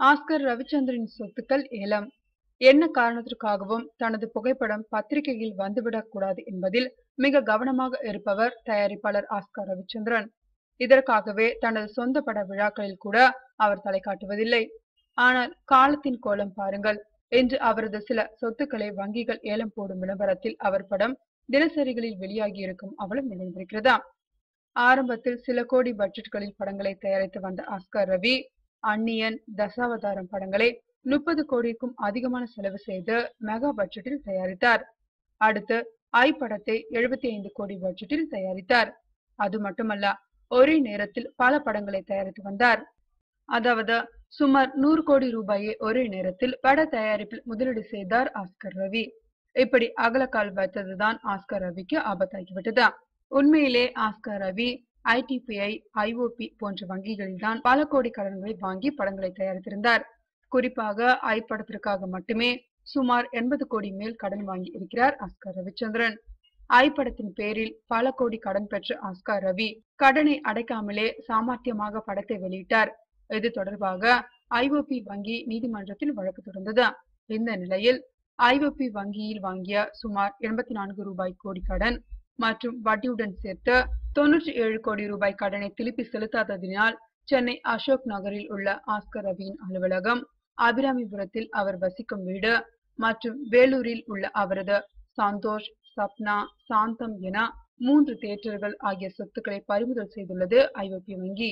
Oscar Ravichandran சொத்துக்கள் ஏலம். என்ன காரணத்திற்காகவும் தனது புகைப்படம் பத்திரிகையில் வந்துவிடக் கூடாது என்பதில் மிக கவனமாக இருப்பவர் தயாரிப்பாளர் ஆஸ்கர் ரவிச்சந்திரன். இதற்காகவே தனது சொந்த பட விழாக்களில் கூட அவர் தலை காட்டுவதில்லை. ஆனால் காலத்தின் கோலம் பாருங்கள். என்று அவரது சில சொத்துக்களை வங்கிகள் ஏலம் போடும் விளம்பரத்தில் அவர் படம் தினசரிகளில் வெளியாகி இருக்கும் அவலம் நினைந்திருக்கிறதா ஆரம்பத்தில் சில கோடி பட்ஜெட்களில் படங்களை தயாரித்து வந்த ஆஸ்கர் ரவி அந்நியன் தசாவதாரம் படங்களை முப்பது கோடிக்கும் அதிகமான செலவு செய்து மெகா பட்ஜெட்டில் தயாரித்தார். அடுத்து ஐ படத்தை எழுபத்தி ஐந்து கோடி பட்ஜெட்டில் தயாரித்தார். அது மட்டுமல்ல ஒரே நேரத்தில் பல படங்களை தயாரித்து வந்தார். அதாவது சுமார் நூறு கோடி ரூபாயை ஒரே நேரத்தில் பட தயாரிப்பில் முதலீடு செய்தார் ஆஸ்கர் ரவி. இப்படி அகலக்கால் வைத்ததுதான் ஆஸ்கர் ரவிக்கு ஆபத்தாகிவிட்டது. உண்மையிலே ஆஸ்கர் ரவி ஐடிபிஐ ஐஓபி போன்ற வங்கிகளில்தான் பல கோடி கடன்களை வாங்கி படங்களை தயாரித்திருந்தார். குறிப்பாக ஐ படத்திற்காக மட்டுமே சுமார் எண்பது கோடி மேல் கடன் வாங்கி இருக்கிறார் ஆஸ்கர் ரவிச்சந்திரன். ஐ படத்தின் பேரில் பல கோடி கடன் பெற்ற ஆஸ்கர் ரவி கடனை அடைக்காமலே சாமர்த்தியமாக படத்தை வெளியிட்டார். இது தொடர்பாக ஐஓபி வங்கி நீதிமன்றத்தில் வழக்கு தொடர்ந்தது. இந்த நிலையில் ஐஓபி வங்கியில் வாங்கிய சுமார் எண்பத்தி நான்கு ரூபாய் கோடி கடன் மற்றும் வட்டியுடன் சேர்த்து தொன்னூற்றி ஏழு கோடி ரூபாய் கடனை திருப்பி செலுத்தாததினால் சென்னை அசோக் நகரில் உள்ள ஆஸ்கர் ரவியின் அலுவலகம் அபிராமிபுரத்தில் அவர் வசிக்கும் வீடு மற்றும் வேலூரில் உள்ள அவரது சந்தோஷ் சப்னா சாந்தம் என மூன்று தியேட்டர்கள் ஆகிய சொத்துக்களை பறிமுதல் செய்துள்ளது ஐரோப்பிய வங்கி.